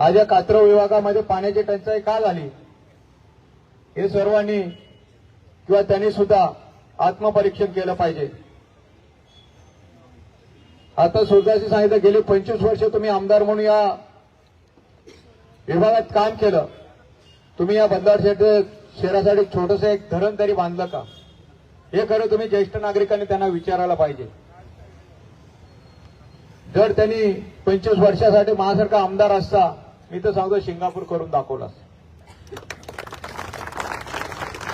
आज या कात्रव विभागामध्ये पाण्याची टंचाई का झाली? हे सर्वांनी किंवा त्यांनी सुद्धा आत्मपरीक्षण केलं पाहिजे. आता सुरदासी सांगितलं गेली पंचवीस वर्ष तुम्ही आमदार म्हणून या विभागात काम केलं. तुम्ही या बंदार शहरासाठी छोटस एक धरण तरी बांधलं का? हे खरं तुम्ही ज्येष्ठ नागरिकांनी त्यांना विचारायला पाहिजे. जर त्यांनी पंचवीस वर्षासाठी माझ्यासारखा आमदार असता मी तर सांगतो सिंगापूर करून दाखवला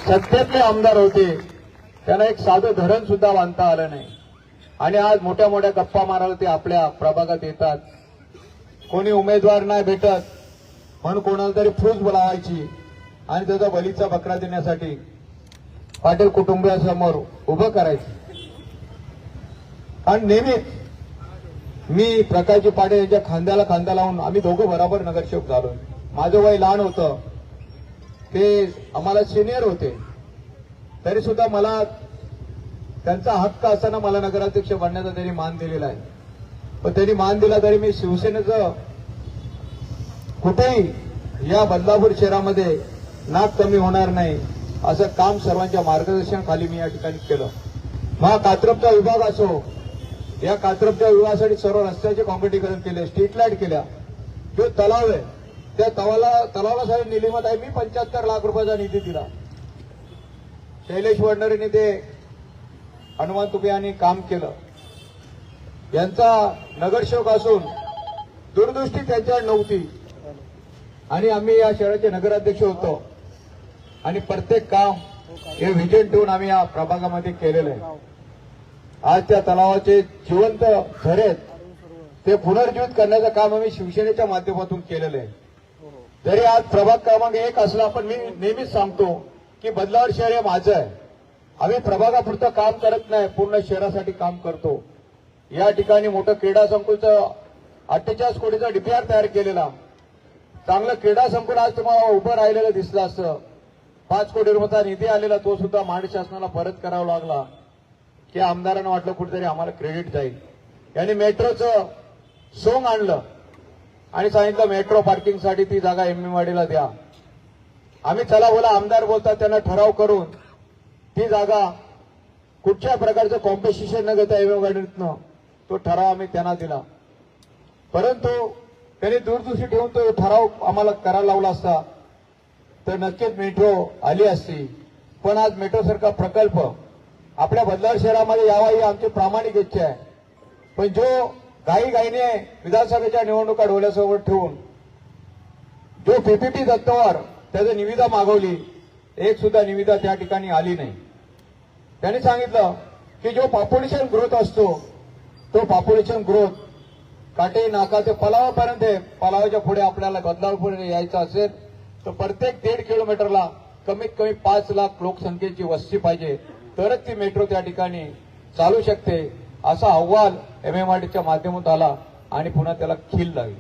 सत्तेतले आमदार होते. त्यांना एक साधं धरण सुद्धा बांधता आलं नाही. आणि आज मोठ्या मोठ्या गप्पा मारायला ते आपल्या प्रभागात येतात. कोणी उमेदवार नाही भेटत. म्हणून कोणाला तरी फ्रूज बोलावायची. आणि त्याचा बलीचा बकरा देण्यासाठी पाटील कुटुंबियासमोर उभं करायचं. आणि नेहमीच मी प्रकाशजी पाटील यांच्या खांद्याला खांदा लावून आम्ही दोघं बरोबर नगरसेवक झालो. माझं वय लहान होतं. ते आम्हाला सिनियर होते. तरी सुद्धा मला त्यांचा हक्क असताना मला नगराध्यक्ष बनण्याचा त्यांनी मान दिलेला आहे. पण त्यांनी मान दिला तरी मी शिवसेनेचं कुठेही या बदलापूर शहरामध्ये नाक कमी होणार नाही असं काम सर्वांच्या मार्गदर्शनाखाली मी या ठिकाणी केलं. महा कात्रपचा विभाग असो या कात्रपच्या विवाहासाठी सर्व रस्त्याचे कॉम्पिटीकरण केले स्ट्रीट लाइट केल्या. जो तलाव आहे त्या तवाला तलावाला साहेब निलिमत आहे मी पंच्याहत्तर लाख रुपयाचा निधी दिला. शैलेश वडनरेने ते हनुमान तुपे यांनी काम केलं. यांचा नगरसेवक असून दूरदृष्टी त्यांच्यावर नव्हती. आणि आम्ही या शहराचे नगराध्यक्ष होतो. आणि प्रत्येक काम हे व्हिजन ठेवून आम्ही या प्रभागामध्ये केलेलं आहे. आज त्या तलावाचे जिवंत झरे ते पुनर्जीवित करण्याचं काम आम्ही शिवसेनेच्या माध्यमातून केलेलं आहे. तरी आज प्रभाग क्रमांक एक असला पण मी नेहमीच सांगतो की बदलावर शहर हे माझं आहे. आम्ही प्रभागापुरतं काम करत नाही पूर्ण शहरासाठी काम करतो. या ठिकाणी मोठं क्रीडा संकुलचं अठ्ठेचाळीस कोटीचा डीपीआर तयार केलेला चांगलं क्रीडा संकुल आज तुम्हाला उभं राहिलेलं दिसलं असतं. पाच कोटी रुपयाचा निधी आलेला तो सुद्धा महाराष्ट्र शासनाला परत करावा लागला. की आमदारांना वाटलं कुठेतरी आम्हाला क्रेडिट जाईल. यांनी मेट्रोचं सोंग आणलं. आणि सांगितलं मेट्रो पार्किंगसाठी ती जागा एमएमवाडीला द्या. आम्ही चला बोला आमदार बोलतात त्यांना ठराव करून ती जागा कुठच्या प्रकारचं कॉम्पिटिशन न घेता एमएमवाडीतनं तो ठराव आम्ही त्यांना दिला. परंतु त्यांनी दूरदृष्टी ठेवून तो ठराव आम्हाला करायला लावला असता तर नक्कीच मेट्रो आली असती. पण आज मेट्रोसारखा प्रकल्प आपल्या बदलावर शहरामध्ये यावा ही आमची प्रामाणिक इच्छा आहे. पण जो गाई गाईने विधानसभेच्या निवडणुका डोळ्यासोबत ठेवून जो पीपीपी दत्तावर त्याचं निविदा मागवली एक सुद्धा निविदा त्या ठिकाणी आली नाही. त्यांनी सांगितलं की जो पॉप्युलेशन ग्रोथ असतो तो पॉप्युलेशन ग्रोथ काटे नाका ते पलावापर्यंत आहे. पलावाच्या पुढे आपल्याला बदलापूर यायचं असेल तर प्रत्येक दीड किलोमीटरला कमीत कमी पाच लाख लोकसंख्येची वस्ती पाहिजे. तरच ती मेट्रो त्या ठिकाणी चालू शकते असा अहवाल एमएमआरडीच्या माध्यमातून आला आणि पुन्हा त्याला खील लागली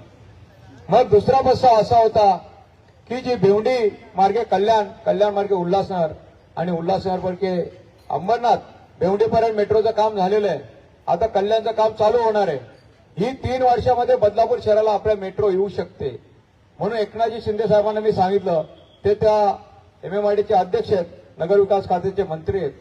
मग दुसरा मस्सा असा होता की जी भिवंडी मार्गे कल्याण कल्याण मार्गे उल्हासनगर आणि उल्हासनगर मार्गे अंबरनाथ भिवंडीपर्यंत मेट्रोचं काम झालेलं आहे. आता कल्याणचं काम चालू होणार आहे. ही तीन वर्षामध्ये बदलापूर शहराला आपल्या मेट्रो येऊ शकते. म्हणून एकनाथजी शिंदे साहेबांना मी सांगितलं ते त्या एमएमआयडीचे अध्यक्ष आहेत नगरविकास खात्याचे मंत्री आहेत.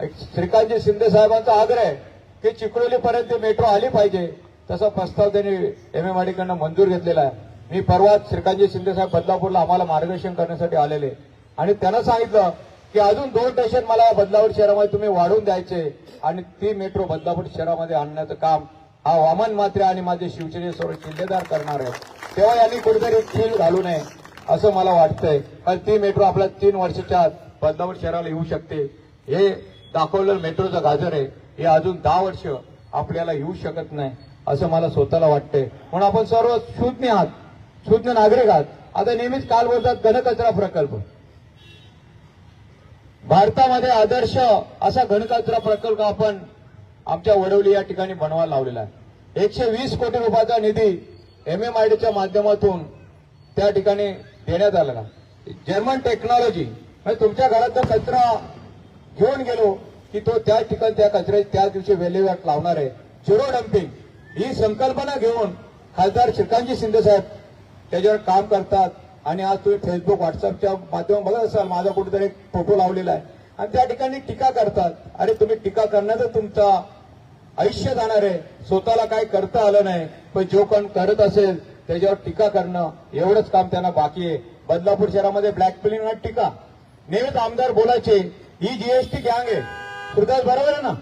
श्रीकांतजी शिंदे साहेबांचा आग्रह आहे की चिखलोलीपर्यंत मेट्रो आली पाहिजे. तसा प्रस्ताव त्यांनी एम एम माडीकडनं मंजूर घेतलेला आहे. मी परवा श्रीकांतजी शिंदे साहेब बदलापूरला आम्हाला मार्गदर्शन करण्यासाठी आलेले. आणि त्यांना सांगितलं की अजून दोन स्टेशन मला या बदलापूर शहरामध्ये तुम्ही वाढून द्यायचे. आणि ती मेट्रो बदलापूर शहरामध्ये आणण्याचं काम हा वामन मात्रे आणि माझे शिवसेनेसोबत शिल्लेदार करणार आहे तेव्हा यांनी कुठेतरी खील घालू नये असं मला वाटतंय. कारण ती मेट्रो आपल्या तीन वर्षाच्या आत बदलापूर शहराला येऊ शकते. हे दाखवलेलं मेट्रोचं गाजर आहे हे अजून दहा वर्ष आपल्याला येऊ शकत नाही असं मला स्वतःला वाटतंय. म्हणून आपण सर्व शून्य आहात शून्य नागरिक आहात. आता नेहमीच काल बोलतात घनकचरा प्रकल्प. भारतामध्ये आदर्श असा घनकचरा प्रकल्प आपण आमच्या वडवली या ठिकाणी बनवायला लावलेला आहे. एकशे वीस कोटी रुपयाचा निधी एमएमआयडीच्या माध्यमातून त्या ठिकाणी देण्यात आलेला जर्मन टेक्नॉलॉजी म्हणजे तुमच्या घरात जर कचरा घेऊन गेलो की तो त्या ठिकाणी त्या कचऱ्याची त्या दिवशी वेल्हेवाट लावणार आहे. झिरो डम्पिंग ही संकल्पना घेऊन खासदार श्रीकांतजी शिंदे साहेब त्याच्यावर काम करतात. आणि आज तुम्ही फेसबुक व्हॉट्सअपच्या माध्यमातून बघत असाल माझा कुठेतरी एक फोटो लावलेला आहे. आणि त्या ठिकाणी टीका करतात. अरे तुम्ही टीका करण्याचं तुमचा आयुष्य जाणार आहे. स्वतःला काय करता आलं नाही. पण जो कोण करत असेल त्याच्यावर टीका करणं एवढंच काम त्यांना बाकी आहे. बदलापूर शहरामध्ये ब्लॅक फिलिंग टीका. नेहमीच आमदार बोलायचे ही जीएसटी गँग आहे. सुरदास बरोबर आहे ना?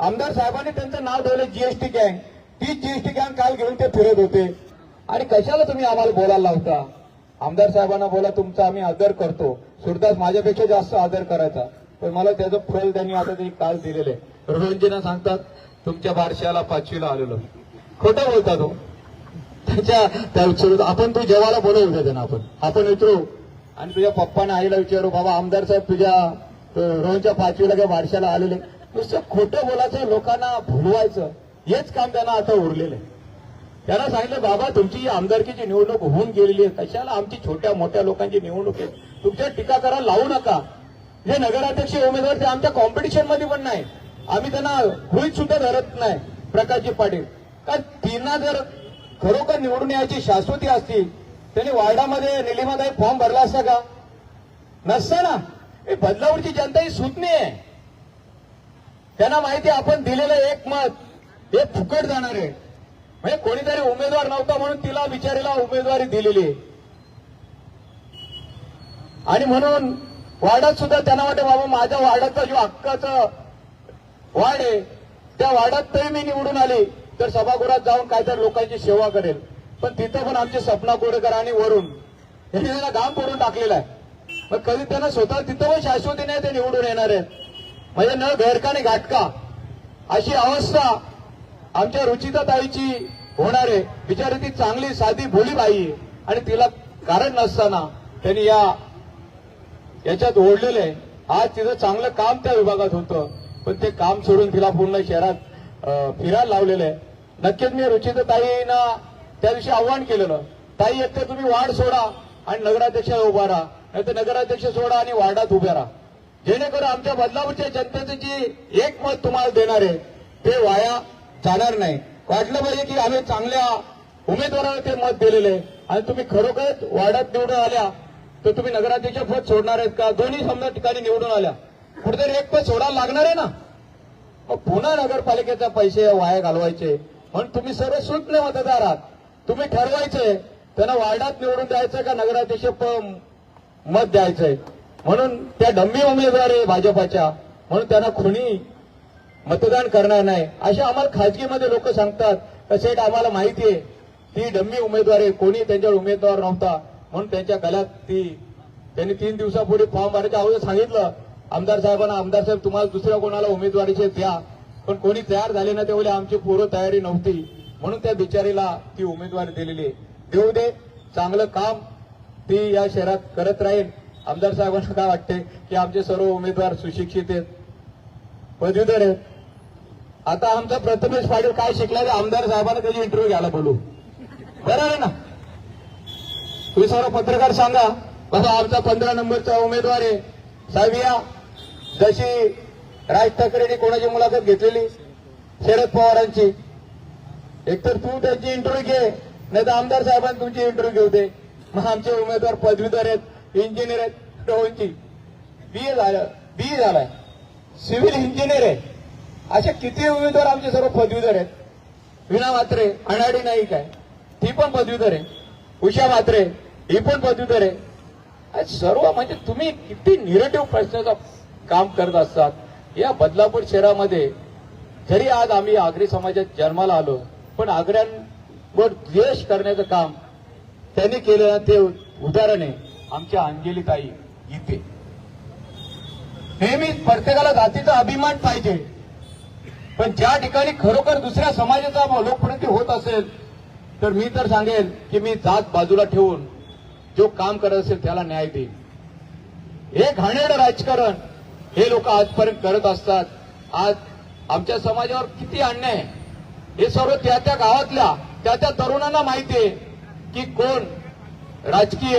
आमदार साहेबांनी त्यांचं नाव ठेवलं जीएसटी गँग तीच जीएसटी गँग काल घेऊन ते फिरत होते. आणि कशाला तुम्ही आम्हाला बोलायला लावता? आमदार साहेबांना बोला तुमचा आम्ही आदर करतो. सुरदास माझ्यापेक्षा जास्त आदर करायचा. पण मला त्याचं फल त्यांनी आता ते काल दिलेलं आहे. सांगतात तुमच्या बारशाला पाचवीला आलेलो. खोटं बोलता तो. त्याच्या आपण तू जेवायला बोलवू त्यांना आपण. आपण उतरू आणि तुझ्या पप्पाने आईला विचारू बाबा आमदार साहेब तुझ्या रोहनच्या पाचवीला किंवा बारशाला आलेले. नुसतं खोटं बोलायचं लोकांना भुलवायचं हेच काम त्यांना आता उरलेलं आहे. त्यांना सांगितलं बाबा तुमची आमदारकीची निवडणूक होऊन गेलेली आहे. कशाला आमची छोट्या मोठ्या लोकांची निवडणूक आहे? तुमच्या टीका करा लावू नका. जे नगराध्यक्ष उमेदवार ते आमच्या कॉम्पिटिशनमध्ये पण नाही. आम्ही त्यांना गृहित सुद्धा धरत नाही प्रकाशजी पाटील. कारण तिना जर खरोखर निवडून यायची शाश्वती असती त्यांनी वार्डामध्ये निलिमादाई फॉर्म भरला असता का? नसता ना. हे बदलावरची जनता ही सुटणी आहे. त्यांना माहिती आपण दिलेलं एक मत हे फुकट जाणार आहे. म्हणजे कोणीतरी उमेदवार नव्हता म्हणून तिला विचारेला उमेदवारी दिलेली. आणि म्हणून वार्डात सुद्धा त्यांना वाटतं बाबा माझ्या वार्डाचा जो हक्काचा वार्ड आहे त्या वार्डात तरी मी निवडून आली तर सभागृहात जाऊन काहीतरी लोकांची सेवा करेल. पण तिथं पण आमचे सपना कोडेकर आणि वरुण यांनी त्यांना घाम पडून टाकलेला आहे. मग कधी त्यांना स्वतः तिथं पण शाश्वती नाही ते निवडून येणार आहेत. म्हणजे न घरका आणि घाटका अशी अवस्था आमच्या रुचिता ताईची होणार आहे. बिचारी ती चांगली साधी भोली बाई आणि तिला कारण नसताना त्यांनी या याच्यात ओढलेलं आहे. आज तिचं चांगलं काम त्या विभागात होतं. पण ते काम सोडून तिला पूर्ण शहरात फिरायला लावलेलं आहे. नक्कीच मी रुचिता ताईंना त्या दिवशी आव्हान केलेलं. ताई एक तुम्ही वाढ सोडा आणि नगराध्यक्षाला उभा राहा. नाही तर नगराध्यक्ष सोडा आणि वार्डात उभ्या राहा. जेणेकरून आमच्या बदलापूरच्या जनतेचं जे एक मत तुम्हाला देणार आहे ते वाया जाणार नाही. वाटलं पाहिजे की आम्ही चांगल्या उमेदवाराला ते मत दिलेलं आहे. आणि तुम्ही खरोखरच वार्डात निवडून आल्या तर तुम्ही नगराध्यक्ष पद सोडणार आहेत का? दोन्ही समजा ठिकाणी निवडून आल्या. कुठेतरी एक पद सोडायला लागणार आहे ना? मग पुन्हा नगरपालिकेचा पैसे वाया घालवायचे. म्हणून तुम्ही सर्व सुटले मतदार आहात तुम्ही ठरवायचे त्यांना वार्डात निवडून द्यायचं का नगराध्यक्ष प- मत द्यायचंय. म्हणून त्या डम्मी उमेदवार आहे भाजपाच्या. म्हणून त्यांना खुणी मतदान करणार नाही. असे आम्हाला खाजगीमध्ये लोक सांगतात का आम्हाला माहिती आहे ती डम्मी उमेदवार आहे. कोणी त्यांच्यावर उमेदवार नव्हता. म्हणून त्यांच्या गळ्यात ती त्यांनी तीन दिवसापूर्वी फॉर्म भरायच्या अगोदर सांगितलं आमदार साहेबांना आमदार साहेब तुम्हाला दुसऱ्या कोणाला उमेदवारीचे द्या. पण कोणी तयार झाले ना तेवढे आमची पूर्व तयारी नव्हती. म्हणून त्या बिचारीला ती उमेदवारी दिलेली आहे. देऊ दे चांगलं काम ती या शहरात करत राहील. आमदार साहेबांना काय वाटते की आमचे सर्व उमेदवार सुशिक्षित आहेत. पदवीधर आहेत. आता आमचा प्रथमेश पाटील काय शिकला ते आमदार साहेबांना कधी इंटरव्ह्यू घ्यायला बोलू? बरोबर आहे ना? तुम्ही सर्व पत्रकार सांगा. बाबा आमचा पंधरा नंबरचा उमेदवार आहे. साहेब या. जशी राज ठाकरेंनी कोणाची मुलाखत घेतलेली? शरद पवारांची. एकतर तू त्यांची इंटरव्ह्यू घे नाही तर आमदार साहेबांनी तुमची इंटरव्ह्यू घेऊ दे. मग आमचे उमेदवार पदवीधर आहेत इंजिनियर आहेत डोळची बी ए झालं बी झालाय. सिव्हिल इंजिनियर आहे. असे किती उमेदवार आमचे सर्व पदवीधर आहेत? विना मात्रे अनाडी नाईक आहे. ती पण पदवीधर आहे. उषा मात्रे ही पण पदवीधर आहे. आज सर्व म्हणजे तुम्ही किती निगेटिव्ह प्रश्नाचं काम करत असतात. या बदलापूर शहरामध्ये जरी आज आम्ही आगरी समाजात जन्माला आलो पण आग्र्यांवर द्वेष करण्याचं काम त्यांनी केलेलं ते उदाहरण आहे. आमच्या अंजली ताई गीते नेहमी प्रत्येकाला जातीचा अभिमान पाहिजे. पण ज्या ठिकाणी खरोखर दुसऱ्या समाजाचा लोकप्रती होत असेल तर मी तर सांगेल की मी जात बाजूला ठेवून जो काम करत असेल त्याला न्याय देईन. हे घाणेरडं राजकारण हे लोक आजपर्यंत करत असतात. आज आमच्या समाजावर किती अन्याय आहे. हे सर्व त्या त्या गावातल्या त्या त्या तरुणांना माहिती आहे. की कोण राजकीय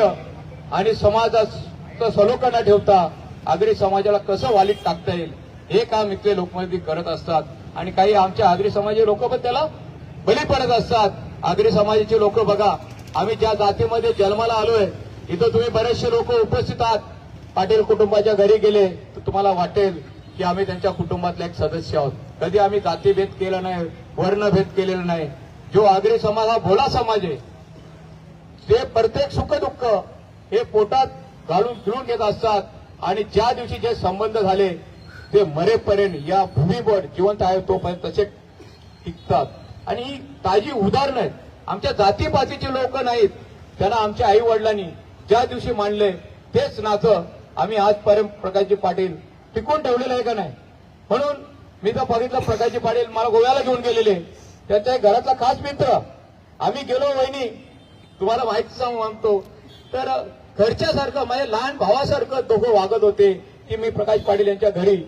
आणि समाजाचं सलोखा न ठेवता आगरी समाजाला कसं वालीत टाकता येईल? हे काम इथले लोकमंत्री करत असतात. आणि काही आमच्या आगरी समाजाचे लोक पण त्याला बली पडत असतात. आगरी समाजाचे लोक बघा आम्ही ज्या जातीमध्ये जन्माला आलोय इथं तुम्ही बरेचसे लोक उपस्थित आहात. पाटील कुटुंबाच्या घरी गेले तर तुम्हाला वाटेल की आम्ही त्यांच्या कुटुंबातल्या एक सदस्य आहोत. कधी आम्ही जातीभेद केला नाही वर्णभेद केलेला नाही. जो आगरी समाज हा भोला समाज आहे. ते प्रत्येक सुख दुःख हे पोटात घालून फिरून घेत असतात. आणि ज्या दिवशी जे संबंध झाले ते मरेपर्यंत या भूमीवर जिवंत आहे तोपर्यंत तसे टिकतात. आणि ही ताजी उदाहरणं आहेत. आमच्या जातीपातीचे लोक नाहीत. त्यांना आमच्या आई वडिलांनी ज्या दिवशी मांडले तेच नातं आम्ही आजपर्यंत प्रकाशजी पाटील टिकून ठेवलेलं आहे का नाही? म्हणून मी तर बघितलं प्रकाशजी पाटील मला गोव्याला घेऊन गेलेले. त्यांच्या घरातला खास मित्र. आम्ही गेलो वहिनी तुम्हाला माहिती सांगू मागतो. तर घरच्यासारखं म्हणजे लहान भावासारखं दोघं वागत होते. की मी प्रकाश पाटील यांच्या घरी.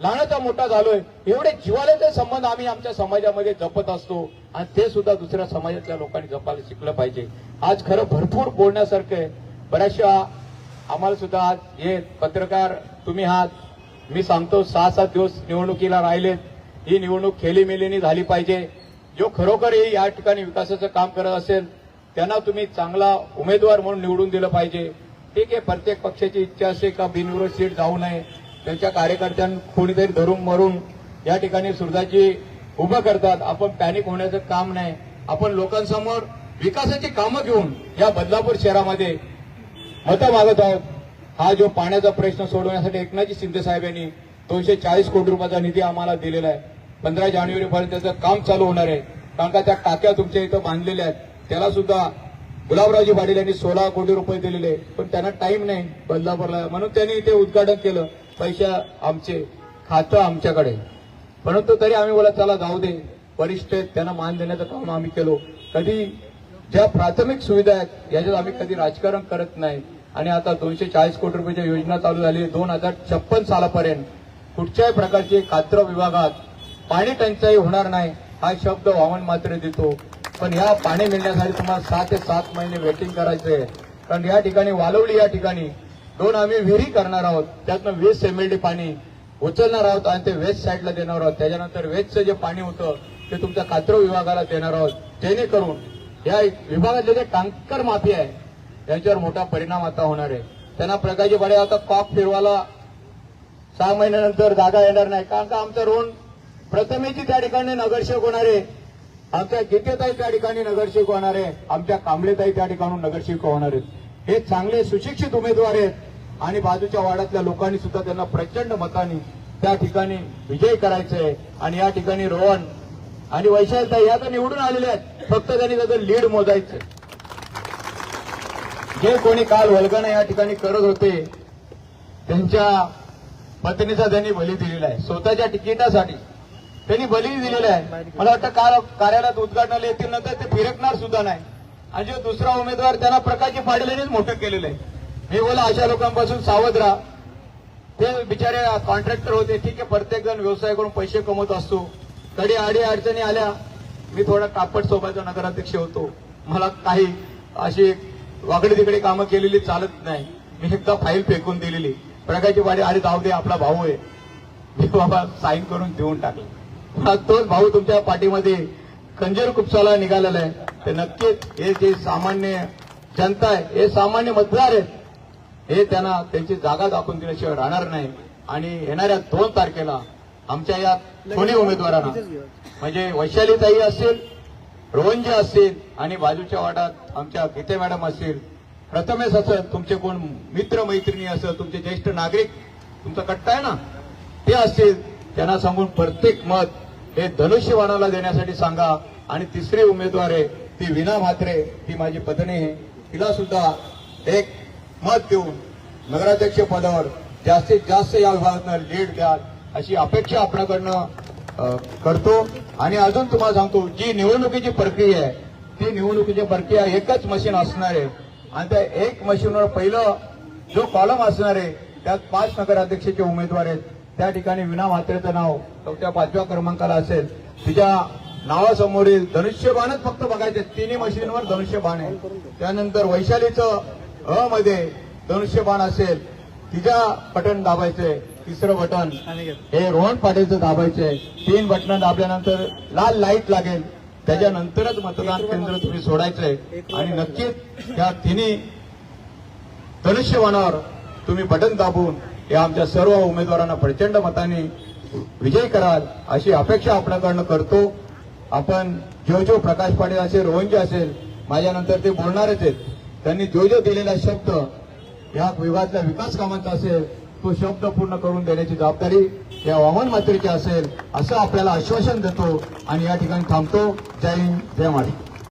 लहानाचा मोठा झालोय. एवढे जिवाळ्याचे संबंध आम्ही आमच्या समाजामध्ये जपत असतो. आणि ते सुद्धा दुसऱ्या समाजातल्या लोकांनी जपायला शिकलं पाहिजे. आज खरं भरपूर बोलण्यासारखं आहे. बऱ्याचशा आम्हाला सुद्धा आज हे पत्रकार तुम्ही आहात. मी सांगतो सहा सात दिवस निवडणुकीला राहिलेत. ही निवडणूक खेलीमेलीनी झाली पाहिजे. जो खरोखरही या ठिकाणी विकासाचं काम करत असेल त्यांना तुम्ही चांगला उमेदवार म्हणून निवडून दिलं पाहिजे. ठीक आहे प्रत्येक पक्षाची इच्छा असते का बिनविरोध सीट जाऊ नये. त्यांच्या कार्यकर्त्यांना कोणीतरी धरून मरून या ठिकाणी सुरदाची उभं करतात. आपण पॅनिक होण्याचं काम नाही. आपण लोकांसमोर विकासाची कामं घेऊन या बदलापूर शहरामध्ये मतं मागत आहोत. हा जो पाण्याचा प्रश्न सोडवण्यासाठी एकनाथजी शिंदे साहेब यांनी दोनशे चाळीस कोटी रुपयाचा निधी आम्हाला दिलेला आहे. पंधरा जानेवारीपर्यंत त्याचं काम चालू होणार आहे. कारण का त्या टाक्या तुमच्या इथं बांधलेल्या आहेत. त्याला सुद्धा गुलाबरावजी पाटील यांनी सोळा कोटी रुपये दिलेले. पण त्यांना टाइम नाही बदलापूरला. म्हणून त्यांनी ते उद्घाटन केलं. पैसा आमचे खातं आमच्याकडे. परंतु तरी आम्ही बोला चला जाऊ दे. वरिष्ठ आहेत त्यांना मान देण्याचं काम आम्ही केलो. कधी ज्या प्राथमिक सुविधा आहेत याच्यात आम्ही कधी राजकारण करत नाही. आणि आता दोनशे चाळीस कोटी रुपयाची योजना चालू झाली दोन हजार छप्पन सालापर्यंत. कुठच्याही प्रकारची कात्र विभागात पाणी टंचाई होणार नाही हा शब्द वामन मात्र देतो. पण या पाणी मिळण्यासाठी तुम्हाला सहा ते सात महिने वेटिंग करायचे आहे. कारण या ठिकाणी वालवली या ठिकाणी दोन आम्ही विहिरी करणार आहोत. त्यातनं वीस एमएलडी पाणी उचलणार आहोत आणि ते वेस्ट साईडला देणार आहोत. त्याच्यानंतर वेस्टचं जे पाणी होतं ते तुमच्या कात्र विभागाला देणार आहोत. जेणेकरून या विभागातले जे टँकर माफी आहे यांच्यावर मोठा परिणाम आता होणार आहे. त्यांना प्रकाशजी पाडे आता कॉक फिरवायला सहा महिन्यानंतर जागा येणार नाही. कारण का आमचं रोण प्रथमेची त्या ठिकाणी नगरसेवक होणार आहे. आमच्या गीतेताई त्या ठिकाणी नगरसेवक होणार आहे. आमच्या कांबळेताई त्या ठिकाणून नगरसेवक होणार आहेत. हे चांगले सुशिक्षित उमेदवार आहेत. आणि बाजूच्या वाड्यातल्या लोकांनी सुद्धा त्यांना प्रचंड मताने त्या ठिकाणी विजय करायचा आहे आणि या ठिकाणी रोहन आणि वैशालताई या तर निवडून आलेल्या आहेत. फक्त त्यांनी त्याचं लीड मोजायचं जे कोणी काल वल्गना या ठिकाणी करत होते त्यांच्या पत्नीचा त्यांनी बली दिलेला आहे. स्वतःच्या तिकिटासाठी त्यांनी बली दिलेलं आहे. मला वाटतं काल कार्यालयात उद्घाटनाला येतील नंतर ते फिरकणार सुद्धा नाही. आणि जो दुसरा उमेदवार त्यांना प्रकाशजी पाटील यांनीच मोठं केलेलं आहे. मी बोला अशा लोकांपासून सावध राहा. ते बिचारे कॉन्ट्रॅक्टर होते. ठीक आहे प्रत्येक जण व्यवसाय करून पैसे कमवत असतो. कधी आडी अडचणी आल्या मी थोडा कापड सोबायचा नगराध्यक्ष होतो. मला काही अशी वाकडे तिकडे कामं केलेली चालत नाही. मी एकदा फाईल फेकून दिलेली. प्रकाशची वाडी अरे जाऊ दे आपला भाऊ आहे. मी बाबा साईन करून देऊन टाकलं. आज तोच भाऊ तुमच्या पाठीमध्ये कंजर कुपसाला निघालेला आहे. तर नक्कीच हे जे सामान्य जनता आहे हे सामान्य मतदार आहेत हे त्यांना त्यांची जागा दाखवून दिल्याशिवाय राहणार नाही. आणि येणाऱ्या दोन तारखेला आमच्या या दोन्ही उमेदवारांना म्हणजे वैशालीताई असतील रोहनजी असतील आणि बाजूच्या वाटात आमच्या गीते मॅडम असतील. प्रथमेश असं तुमचे कोण मित्र मैत्रिणी असं तुमचे ज्येष्ठ नागरिक तुमचा कट्टा आहे ना? ते असतील. त्यांना सांगून प्रत्येक मत हे धनुष्यवाणाला देण्यासाठी सांगा. आणि तिसरी उमेदवार आहे ती विना म्हात्रे. ती माझी पत्नी आहे. तिला सुद्धा एक मत देऊन नगराध्यक्ष पदावर जास्तीत जास्त या विभागातनं लीड द्या अशी अपेक्षा आपल्याकडनं करतो. आणि अजून तुम्हाला सांगतो जी निवडणुकीची प्रक्रिया आहे ती निवडणुकीची प्रक्रिया एकच मशीन असणार आहे. आणि त्या एक मशीनवर पहिलं जो कॉलम असणार आहे त्यात पाच नगराध्यक्षाचे उमेदवार आहेत. त्या ठिकाणी विना म्हात्रेचं नाव चौथ्या पाचव्या क्रमांकाला असेल. तिच्या नावासमोरील धनुष्यबाणच फक्त बघायचे. तिन्ही मशीनवर धनुष्यबाण आहे. त्यानंतर वैशालीचं अ मध्ये धनुष्यबाण असेल. तिच्या बटन दाबायचंय तिसरं बटन. हे रोहन पाटीलचं दाबायचंय तीन बटन दाबल्यानंतर लाल लाइट लागेल. त्याच्यानंतरच मतदान केंद्र तुम्ही सोडायचंय आणि नक्कीच त्या तिन्ही धनुष्यबाणावर तुम्ही बटन दाबून या आमच्या सर्व उमेदवारांना प्रचंड मताने विजयी कराल अशी अपेक्षा आपल्याकडनं करतो. आपण जो जो प्रकाश पाटील असेल रोहनजी असेल माझ्यानंतर ते बोलणारच आहेत. त्यांनी जो जो दिलेला शब्द या विभागातल्या विकास कामांचा असेल तो शब्द पूर्ण करून देण्याची जबाबदारी या वामन मात्रेची असेल असं आपल्याला आश्वासन देतो आणि या ठिकाणी थांबतो. जय हिंद जय महाराष्ट्र.